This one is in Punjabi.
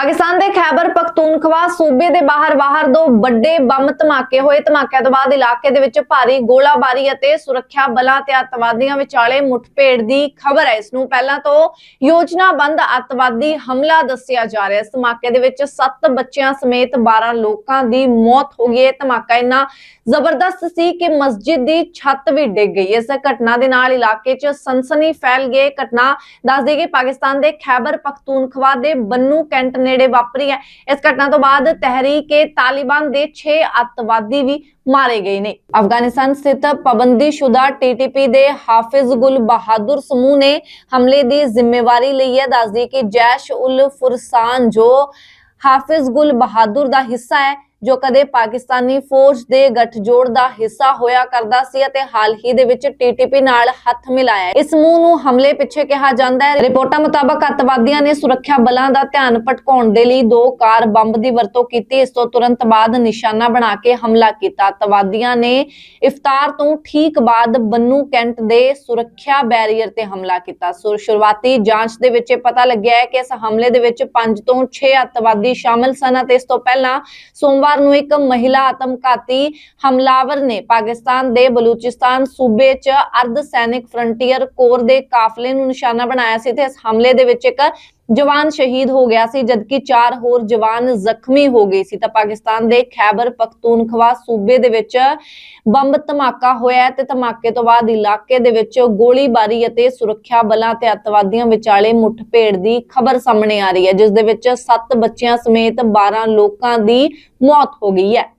ਪਾਕਿਸਤਾਨ ਦੇ ਖੈਬਰ ਪਖਤੂਨਖਵਾ ਸੂਬੇ ਦੇ ਬਾਹਰ-ਬਾਹਰ ਦੋ ਵੱਡੇ ਬੰਬ ਧਮਾਕੇ ਹੋਏ। ਧਮਾਕਿਆਂ ਤੋਂ ਬਾਅਦ ਇਲਾਕੇ ਦੇ ਵਿੱਚ ਭਾਰੀ ਗੋਲਾਬਾਰੀ ਅਤੇ ਸੁਰੱਖਿਆ ਬਲਾਂ ਤੇ ਅੱਤਵਾਦੀਆਂ ਵਿਚਾਲੇ ਮੁੱਠਭੇੜ ਦੀ ਖਬਰ ਹੈ। ਇਸ ਨੂੰ ਪਹਿਲਾਂ ਤੋਂ ਯੋਜਨਾਬੰਦ ਅੱਤਵਾਦੀ ਹਮਲਾ ਦੱਸਿਆ ਜਾ ਰਿਹਾ ਇਸ ਧਮਾਕੇ ਦੇ ਵਿੱਚ 7 ਬੱਚਿਆਂ ਸਮੇਤ 12 ਲੋਕਾਂ ਦੀ ਮੌਤ ਹੋ ਗਈ ਹੈ। ਧਮਾਕਾ ਇੰਨਾ ਜ਼ਬਰਦਸਤ ਸੀ ਕਿ ਮਸਜਿਦ ਦੀ ਛੱਤ ਵੀ ਡਿੱਗ ਗਈ। ਇਸ ਘਟਨਾ ਦੇ ਨਾਲ ਇਲਾਕੇ 'ਚ ਸਨਸਨੀ ਫੈਲ ਗਈ। ਘਟਨਾ ਦੱਸ ਦਈਏ ਕਿ ਪਾਕਿਸਤਾਨ ਦੇ ਖੈਬਰ ਪਖਤੂਨਖਵਾ ਦੇ ਬੰਨੂ ਕੈਂਟ ਨੇ ਨੇੜੇ ਵਾਪਰੀ ਹੈ। ਇਸ ਘਟਨਾ ਤੋਂ ਬਾਅਦ ਤਹਿਰੀਕ-ਏ ਤਾਲਿਬਾਨ ਦੇ 6 ਅੱਤਵਾਦੀ ਵੀ ਮਾਰੇ ਗਏ ਨੇ। ਅਫਗਾਨਿਸਤਾਨ ਸਥਿਤ ਪਾਬੰਦੀਸ਼ੁਦਾ ਟੀਟੀਪੀ ਦੇ ਹਾਫਿਜ਼ ਗੁਲ ਬਹਾਦਰ ਸਮੂਹ ਨੇ ਹਮਲੇ ਦੀ ਜ਼ਿੰਮੇਵਾਰੀ ਲਈ ਹੈ। ਦੱਸਦੀ ਕਿ ਜੈਸ਼ ਉਲ ਫੁਰਸਾਨ ਜੋ ਹਾਫਿਜ਼ ਗੁਲ ਬਹਾਦਰ ਦਾ ਹਿੱਸਾ ਹੈ ਜੋ ਕਦੇ ਪਾਕਿਸਤਾਨੀ ਫੌਜ ਦੇ ਗੱਠਜੋੜ ਦਾ ਹਿੱਸਾ ਹੋਇਆ ਕਰਦਾ ਸੀ ਅਤੇ ਹਾਲ ਹੀ ਦੇ ਵਿੱਚ ਟੀਟੀਪੀ ਨਾਲ ਹੱਥ ਮਿਲਾਇਆ ਇਸ ਸਮੂਹ ਨੂੰ ਹਮਲੇ ਪਿੱਛੇ ਕਿਹਾ ਜਾਂਦਾ ਹੈ। ਰਿਪੋਰਟਾਂ ਮੁਤਾਬਕ ਅੱਤਵਾਦੀਆਂ ਨੇ ਸੁਰੱਖਿਆ ਬਲਾਂ ਦਾ ਧਿਆਨ ਭਟਕਾਉਣ ਦੇ ਲਈ ਦੋ ਕਾਰ ਬੰਬ ਦੀ ਵਰਤੋਂ ਕੀਤੀ। ਇਸ ਤੋਂ ਤੁਰੰਤ ਬਾਅਦ ਨਿਸ਼ਾਨਾ ਬਣਾ ਕੇ ਹਮਲਾ ਕੀਤਾ। ਅੱਤਵਾਦੀਆਂ ਨੇ ਇਫਤਾਰ ਤੋਂ ਠੀਕ ਬਾਅਦ ਬੰਨੂ ਕੈਂਟ ਦੇ ਸੁਰੱਖਿਆ ਬੈਰੀਅਰ ਤੇ ਹਮਲਾ ਕੀਤਾ। ਸ਼ੁਰੂਆਤੀ ਜਾਂਚ ਦੇ ਵਿੱਚ ਇਹ ਪਤਾ ਲੱਗਿਆ ਹੈ ਕਿ ਇਸ ਹਮਲੇ ਦੇ ਵਿੱਚ 5 ਤੋਂ 6 ਅੱਤਵਾਦੀ ਸ਼ਾਮਲ ਸਨ ਅਤੇ ਇਸ ਤੋਂ ਪਹਿਲਾਂ ਸੋਮਵਾਰ ਨੂੰ ਇੱਕ ਮਹਿਲਾ ਆਤਮਘਾਤੀ ਹਮਲਾਵਰ ਨੇ ਪਾਕਿਸਤਾਨ ਦੇ ਬਲੂਚਿਸਤਾਨ ਸੂਬੇ 'ਚ ਅਰਧ ਸੈਨਿਕ ਫਰੰਟੀਅਰ ਕੋਰ ਦੇ ਕਾਫਲੇ ਨੂੰ ਨਿਸ਼ਾਨਾ ਬਣਾਇਆ ਸੀ ਤੇ ਇਸ ਹਮਲੇ ਦੇ ਵਿੱਚ ਇੱਕ ਜਵਾਨ ਸ਼ਹੀਦ ਹੋ ਗਿਆ ਸੀ, ਜਦਕਿ ਚਾਰ ਹੋਰ ਜਵਾਨ ਜ਼ਖਮੀ ਹੋ ਗਏ ਸੀ। ਤਾਂ ਪਾਕਿਸਤਾਨ ਦੇ ਖੈਬਰ ਪਖਤੂਨਖਵਾ ਸੂਬੇ ਦੇ ਵਿੱਚ ਬੰਬ ਧਮਾਕਾ ਹੋਇਆ ਤੇ ਧਮਾਕੇ ਤੋਂ ਬਾਅਦ ਇਲਾਕੇ ਦੇ ਵਿੱਚ ਗੋਲੀਬਾਰੀ ਅਤੇ ਸੁਰੱਖਿਆ ਬਲਾਂ ਤੇ ਅੱਤਵਾਦੀਆਂ ਵਿਚਾਲੇ ਮੁੱਠਭੇੜ ਦੀ ਖਬਰ ਸਾਹਮਣੇ ਆ ਰਹੀ ਹੈ, ਜਿਸ ਦੇ ਵਿੱਚ 7 ਬੱਚਿਆਂ ਸਮੇਤ 12 ਲੋਕਾਂ ਦੀ ਮੌਤ ਹੋ ਗਈ ਹੈ।